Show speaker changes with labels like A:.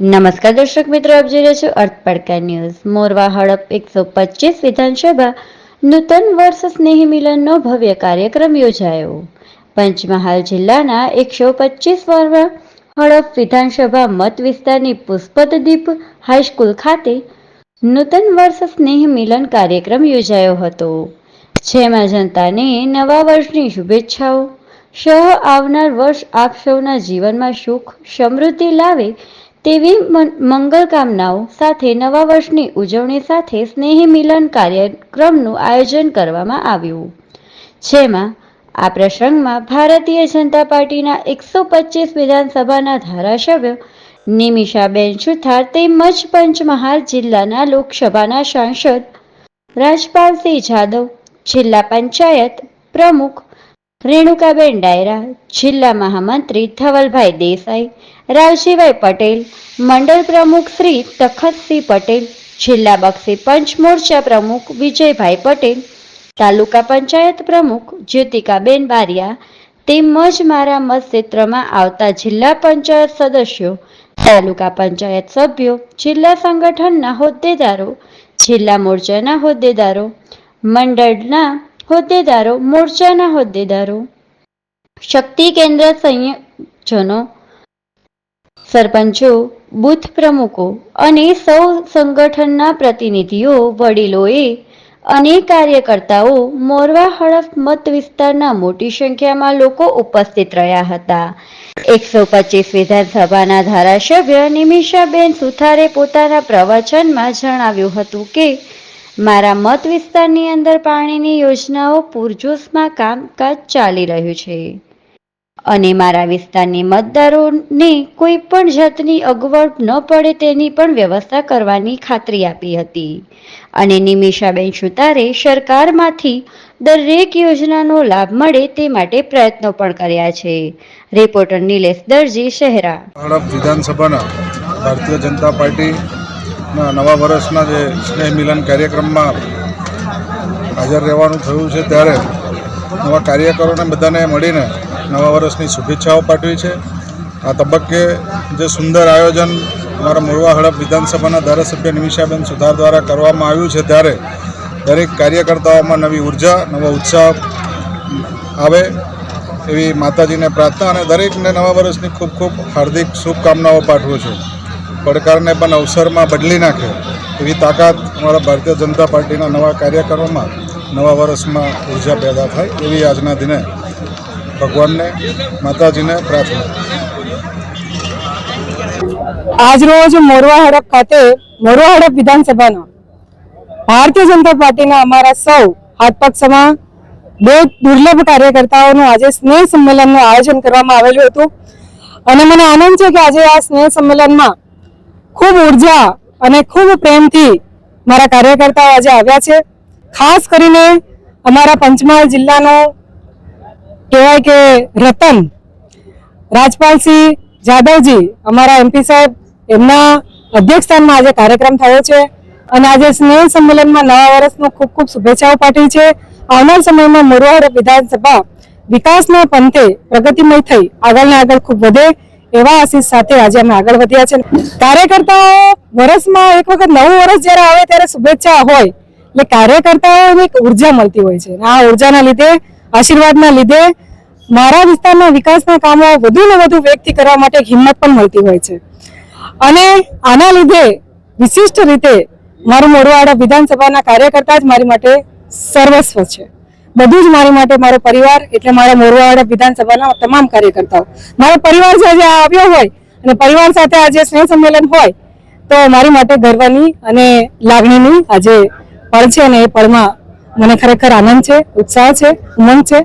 A: નમસ્કાર દર્શક મિત્રો, આપ જોઈ રહ્યા છો અર્થ પડકાર ન્યૂઝ. મોરવા હડપ એકસો પચીસ વિધાનસભા નૂતન વર્ષ સ્નેહ મિલનનો ભવ્ય કાર્યક્રમ યોજાયો. પંચમહાલ જિલ્લાના એકસો પચીસ વર્ષ હડપ વિધાનસભા મત વિસ્તારની પુષ્પતદીપ હાઈસ્કૂલ ખાતે નૂતન વર્ષ સ્નેહ મિલન કાર્યક્રમ યોજાયો હતો. જેમાં જનતાને નવા વર્ષની શુભેચ્છાઓ. સહ આવનાર વર્ષ આપ સૌના જીવનમાં સુખ, સમૃદ્ધિ લાવે તેવી મંગલ કામનાઓ સાથે નવા વર્ષની ઉજવણી સાથે સ્નેહી મિલન કાર્યક્રમનું આયોજન કરવામાં આવ્યું. જેમાં આ પ્રસંગમાં ભારતીય જનતા પાર્ટીના એકસો પચીસ વિધાનસભાના ધારાસભ્ય નિમિષાબેન છુથાર તેમજ પંચમહાલ જિલ્લાના લોકસભાના સાંસદ રાજપાલસિંહ જાદવ, જિલ્લા પંચાયત પ્રમુખ રેણુકાબેન ડાયરા, જિલ્લા મહામંત્રી ધવલભાઈ દેસાઈ, રાવજીભાઈ પટેલ, મંડળ પ્રમુખ શ્રી તખતસિંહ પટેલ, જિલ્લા બક્ષી પંચ મોરચા પ્રમુખ વિજયભાઈ પટેલ, તાલુકા પંચાયત પ્રમુખ જ્યોતિકાબેન બારિયા તેમજ મારા મત ક્ષેત્રમાં આવતા જિલ્લા પંચાયત સદસ્યો, તાલુકા પંચાયત સભ્યો, જિલ્લા સંગઠનના હોદ્દેદારો, જિલ્લા મોરચાના હોદ્દેદારો, મંડળના હોદ્દેદારો, મોરચાના હોદ્દેદારો, શક્તિ કેન્દ્ર સંયોજનો, સરપંચો, બૂથ પ્રમુખો અને સૌ સંગઠનના પ્રતિનિધિઓ, વડીલોએ અને કાર્યકર્તાઓ મોરવા હડફ મત વિસ્તારના મોટી સંખ્યામાં લોકો ઉપસ્થિત રહ્યા હતા. એકસો પચીસ વિધાનસભાના ધારાસભ્ય નિમિષાબેન સુથારે પોતાના પ્રવચનમાં જણાવ્યું હતું કે મારા મત વિસ્તારની અંદર પાણીની યોજનાઓ પૂરજોશમાં કામકાજ ચાલી રહ્યું છે. અને મારા વિસ્તારની મતદારોને કોઈ પણ જાતની અગવડ ન પડે તેની પણ વ્યવસ્થા કરવાની ખાતરી આપી હતી. અને નિમિષાબેન સુતારે સરકારમાંથી દરેક યોજનાનો લાભ મળે તે માટે પ્રયત્નો પણ કર્યા છે. રિપોર્ટર નિલેશ દરજી, શહેરા.
B: વિધાનસભાના ભારતીય જનતા પાર્ટીના નવા વર્ષના જે સ્નેહ મિલન કાર્યક્રમમાં હાજર રહેવાનું થયું છે ત્યારે નવા કાર્યકરોને બધાને મળીને નવા વર્ષની શુભેચ્છાઓ પાઠવી છે. આ તબક્કે જે સુંદર આયોજન અમારા મોરવા હડપ વિધાનસભાના ધારાસભ્ય નિમિષાબેન સુધાર દ્વારા કરવામાં આવ્યું છે ત્યારે દરેક કાર્યકર્તાઓમાં નવી ઊર્જા, નવો ઉત્સાહ આવે એવી માતાજીને પ્રાર્થના અને દરેકને નવા વર્ષની ખૂબ ખૂબ હાર્દિક શુભકામનાઓ પાઠવું છું. પડકારને પણ અવસરમાં બદલી નાખે એવી તાકાત અમારા ભારતીય જનતા પાર્ટીના નવા કાર્યક્રમોમાં નવા વર્ષમાં ઊર્જા પેદા થાય એવી આજના દિને ભગવાનને, માતાજીને પ્રાર્થના.
C: આજરોજ મોરવા હડપ ખાતે, મોરવા હડપ વિધાનસભાના ભારતીય જનતા પાર્ટીના અમારા સૌ હાથપગ સમા બે દુર્લભ કાર્યકર્તાઓનું આજે સ્નેહ સંમેલનનું આયોજન કરવામાં આવેલું હતું. અને મને આનંદ છે કે આજે આ સ્નેહ સંમેલનમાં ખૂબ ઊર્જા અને ખૂબ પ્રેમથી મારા કાર્યકર્તાઓ આજે આવ્યા છે. ખાસ કરીને અમારા પંચમહાલ જિલ્લાનો કહેવાય કે રતન, રાજપાલસિંહ જાદવજી, અમારા એમપી સાહેબ, એમના અધ્યક્ષસ્થાનમાં આજે કાર્યક્રમ થયો છે અને આજે સ્નેહ સંમેલનમાં નવા વર્ષનું ખૂબ ખૂબ શુભેચ્છાઓ પાઠવી છે. આવનાર સમયમાં મોરવાડ વિધાનસભા વિકાસના પંથે પ્રગતિમય થઈ આગળ ને આગળ ખૂબ વધે. એવા આશીષ સાથે આજે અમે આગળ વધ્યા છે. કાર્યકર્તાઓ વર્ષમાં એક વખત નવું વર્ષ જ્યારે આવે ત્યારે શુભેચ્છા હોય, એટલે કાર્યકર્તાઓને એક ઊર્જા મળતી હોય છે. આ ઉર્જાના લીધે, આશીર્વાદના લીધે મારા વિસ્તારના વિકાસના કામો વધુ ને વધુ વ્યક્તિ કરવા માટે હિંમત પણ મળતી હોય છે. અને આના લીધે વિશિષ્ટ રીતે મારું મોરવાડા વિધાનસભાના કાર્યકર્તા જ મારી માટે સર્વસ્વ છે. બધું જ મારી માટે મારો પરિવાર એટલે મારા મોરવાડા વિધાનસભાના તમામ કાર્યકર્તાઓ. મારો પરિવાર આજે આવ્યો હોય અને પરિવાર સાથે આજે સ્નેહ સંમેલન હોય, તો મારી માટે ગર્વની અને લાગણીની આજે પળ છે અને એ પળમાં મને ખરેખર આનંદ છે, ઉત્સાહ છે, ઉમંગ છે.